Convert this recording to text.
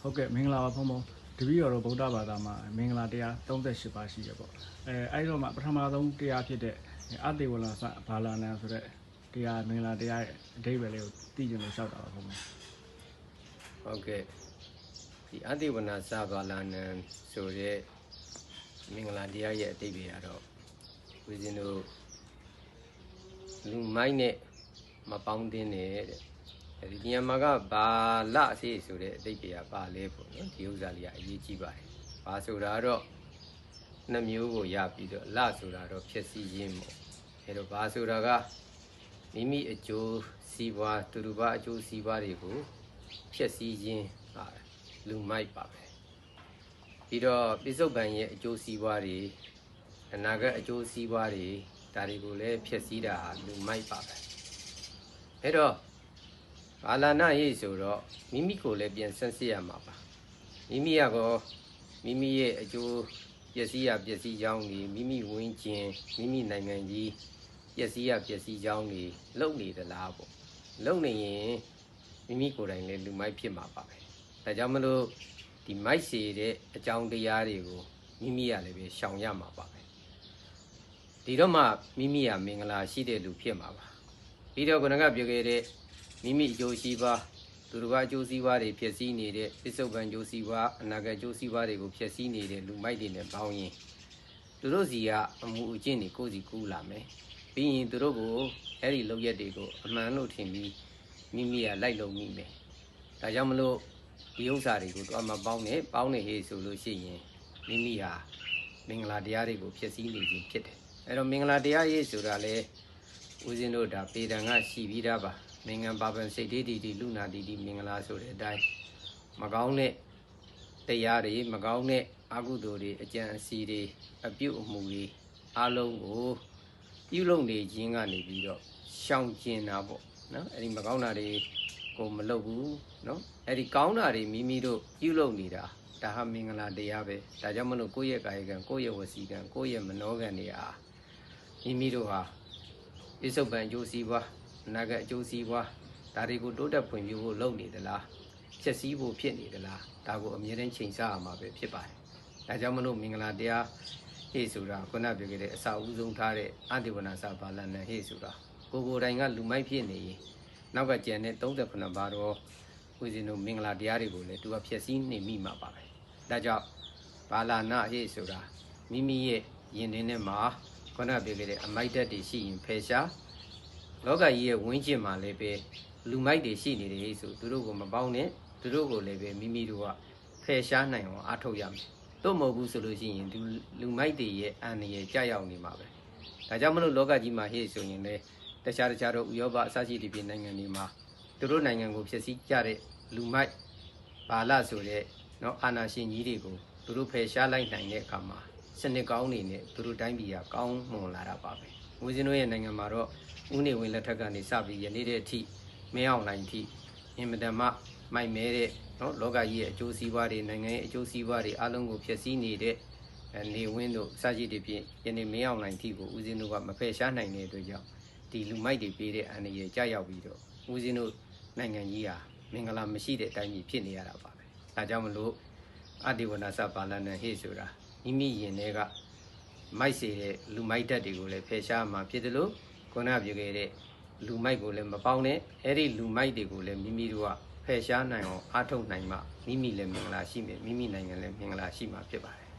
ဟုတ်ကဲ့မင်္ဂလာပါဖုန်းဖုန်းတပည့်တော်တို့ဗုဒ္ဓဘာသာမှာမင်္ဂလာတရား38ပါးရှိရပေါ့အဲအဲ့တော့မှပထမဆုံးတရားဖြစ်တဲ့အတေဝလသဘာလနံဆိုတဲ့တရားမင်္ဂလာတရားရဲ့အဓိပ္ပာယ်လေးကိုသိကြလို့လျှောက်တာပါဖုန်းဖုန်းဟုတ်ကဲ့ဒီအတိဝနာစဘာလာနံဆိုတဲ့မင်္ဂလာတရားရဲ့အတိတ်ပဲကတော့ဦးဇင်းတို့လူမိုက်နဲ့မပေါင်းတင်နေတဲ့အဲ ဒီနေရာမှာကဘာလအစီဆိုတဲ့အတိတ်ပဲကပါလဲပေါ့နော်ဒီဥစ္စာလေးကအရေးကြီးပါတယ်ဘာဆိုတာတော့နှစ်မျိုးကိုရပြီးတော့လဆိုတာတော့ဖြစ်စည်းခြင်းပေါ့အဲတော့ဘာဆိုတာကမိမိအကျိုးစီးပွားတူတူပါအကျိုးစီးပွားတွေကိုဖြစ်စည်းခြင်းဟာလူမိုက်ပါပဲပြီးတော့ပိစုတ်ပံရဲ့အကျိုးစီးပွားတွေအနာဂတ်အကျိုးစီးပွားတွေဒါတွေကိုလည်းဖြစ်စည်းတာဟာလူမိုက်ပါပဲအဲ့တော့ ဘာလာနာရေးဆိုတော့မိမိကိုလည်းပြန်ဆက်စစ်ရမှာပါမိမိကတော့မိမိရဲ့အကျိုးပျက်စီးရပျက်စီးကြောင်းတွေမိမိဝင်းကျင်မိမိနိုင်ငံကြီးပျက်စီးရပျက်စီးကြောင်းတွေလုံနေသလားပေါ့လုံနေရင်မိမိကိုယ်တိုင်လည်းလူမိုက်ဖြစ်မှာပါပဲဒါကြောင့်မလို့ဒီမိုက်စေတဲ့အကြောင်းတရားတွေကိုမိမိကလည်းပဲရှောင်ရမှာပါပဲဒီတော့မှမိမိကမင်္ဂလာရှိတဲ့လူဖြစ်မှာပါပြီးတော့ခုနကပြောခဲ့တဲ့ မိမိအကျိုးရှိပါသူတို့ကအကျိုးစီးပွားတွေဖြစ်စည်းနေတဲ့ပစ္စုပန်ကျိုးစီးပွားအနာဂတ်ကျိုးစီးပွားတွေကိုဖြစ်စည်းနေတဲ့လူမိုက်တွေနဲ့ပေါင်းရင်သူတို့စီကအမှုအကျင့်တွေကိုယ်စီကူးလာမယ်ပြီးရင်သူတို့ကိုအဲ့ဒီလောက်ရက်တွေကိုအမှန်လို့ထင်ပြီးမိမိကလိုက်လုံမိမယ်ဒါကြောင့်မလို့ဒီဥစ္စာတွေကိုတော့မပေါင်းနဲ့ပေါင်းနေဟေးဆိုလို့ရှိရင်မိမိဟာမင်္ဂလာတရားတွေကိုဖြစ်စည်းနေခြင်းဖြစ်တယ်အဲ့တော့မင်္ဂလာတရားရေးဆိုတာလေ ဦးဇင်းတို့ဒါပေတံကရှိပြီးသားပါနိုင်ငံပါပံစိတ်တေးတီတီလူနာတီတီမင်္ဂလာဆိုတဲ့အတိုင်းမကောင်းတဲ့တရားတွေမကောင်းတဲ့အကုသိုလ်တွေအကြံအစီတွေအပြုတ်အမူတွေအလုံးကိုပြုလုပ်နေခြင်းကနေပြီးတော့ရှောင်ကျင်တာပေါ့နော်အဲ့ဒီမကောင်းတာတွေကိုမလုပ်ဘူးနော်အဲ့ဒီကောင်းတာတွေမိမိတို့ပြုလုပ်နေတာဒါဟာမင်္ဂလာတရားပဲဒါကြောင့်မလို့ကိုယ့်ရဲ့ကာယကံကိုယ့်ရဲ့ဝစီကံကိုယ့်ရဲ့မနောကံတွေဟာမိမိတို့ဟာ ပြစ္ဆုတ်ပံအကျိုးစီးပွားအနာဂတ်အကျိုးစီးပွားဒါတွေကိုတိုးတက်ဖွံ့ဖြိုးဖို့လုပ်နေသလားဖြစ်စည်းဖို့ဖြစ်နေသလားဒါကိုအမြဲတမ်းချိန်ဆရမှာပဲဖြစ်ပါတယ်ဒါကြောင့်မလို့မင်္ဂလာတရားဟေ့ဆိုတာခုနပြောခဲ့တဲ့အစာအုပ်ဆုံးထားတဲ့အတ္တဝနာစာဘာလန်နဲ့ဟေ့ဆိုတာကိုကိုယ်တိုင်ကလူမိုက်ဖြစ်နေရင်နောက်ကကျန်တဲ့38ပါးတော့ဦးဇင်းတို့မင်္ဂလာတရားတွေကိုလည်းသူကဖြည့်ဆည်းနေမိမှာပါပဲဒါကြောင့်ဘာလာနာဟိဆိုတာမိမိရဲ့ယင်တင်းထဲမှာ ခုနပြောခဲ့တဲ့အမိုက်တက်တွေရှိရင်ဖယ်ရှားလောကကြီးရဲ့ဝင်းကျင်မှာလည်းပဲလူမိုက်တွေရှိနေတယ်ဆိုသူတို့ကိုမပေါင်းနဲ့သူတို့ကိုလည်းပဲမိမိတို့ကဖယ်ရှားနိုင်အောင်အားထုတ်ရမယ်တို့မဟုတ်ဘူးဆိုလို့ရှိရင်ဒီလူမိုက်တွေရဲ့အန္တရာယ်ကြောက်ရောက်နေမှာပဲဒါကြောင့်မလို့လောကကြီးမှာဟိဆိုရင်လည်း တခြားတခြားတော့ဥရောပအစရှိတဲ့ပြည်နိုင်ငံတွေမှာသူတို့နိုင်ငံကိုဖျက်ဆီးကြတဲ့လူမိုက်ဘာလဆိုတဲ့เนาะအာနာရှင်ကြီးတွေကိုသူတို့ဖယ်ရှားလိုက်နိုင်တဲ့အခါမှာ စနစ်ကောင်းနေနဲ့သူတို့တိုင်းပြည်ကကောင်းမွန်လာတာပါပဲ။ဦးဇင်းတို့ရဲ့နိုင်ငံမှာတော့ဦးနေဝင်လက်ထက်ကနေစပြီးယနေ့တဲ့အထိမင်းအောင်နိုင်ထိအင်မတန်မှမိုက်မဲတဲ့နော်လောကကြီးရဲ့အကျိုးစီးပွားတွေနိုင်ငံရဲ့အကျိုးစီးပွားတွေအလုံးကိုဖျက်ဆီးနေတဲ့နေဝင်းတို့စရှိတွေဖြင့်ယနေ့မင်းအောင်နိုင်ထိကိုဦးဇင်းတို့ကမဖယ်ရှားနိုင်တဲ့အတွက်ကြောင့်ဒီလူမိုက်တွေပေးတဲ့အန္တရာယ်ကြောက်ရောက်ပြီးတော့ဦးဇင်းတို့နိုင်ငံကြီးဟာမင်္ဂလာမရှိတဲ့အတိုင်းကြီးဖြစ်နေရတာပါပဲ။ဒါကြောင့်မလို့အတ္တိဝနာစပါဠနဲ့ဟေ့ဆိုတာ မိမိရင်ထဲကမိုက်စေတဲ့လူမိုက်တက်တွေကိုလည်းဖယ်ရှားမှာဖြစ်တယ်လို့ခုနကပြောခဲ့တဲ့လူမိုက်ကိုလည်းမပေါင်းနဲ့အဲ့ဒီလူမိုက်တွေကိုလည်းမိမိတို့ကဖယ်ရှားနိုင်အောင်အားထုတ်နိုင်မှမိမိလည်းမင်္ဂလာရှိမယ်မိမိနိုင်ငံလည်းမင်္ဂလာရှိမှာဖြစ်ပါတယ်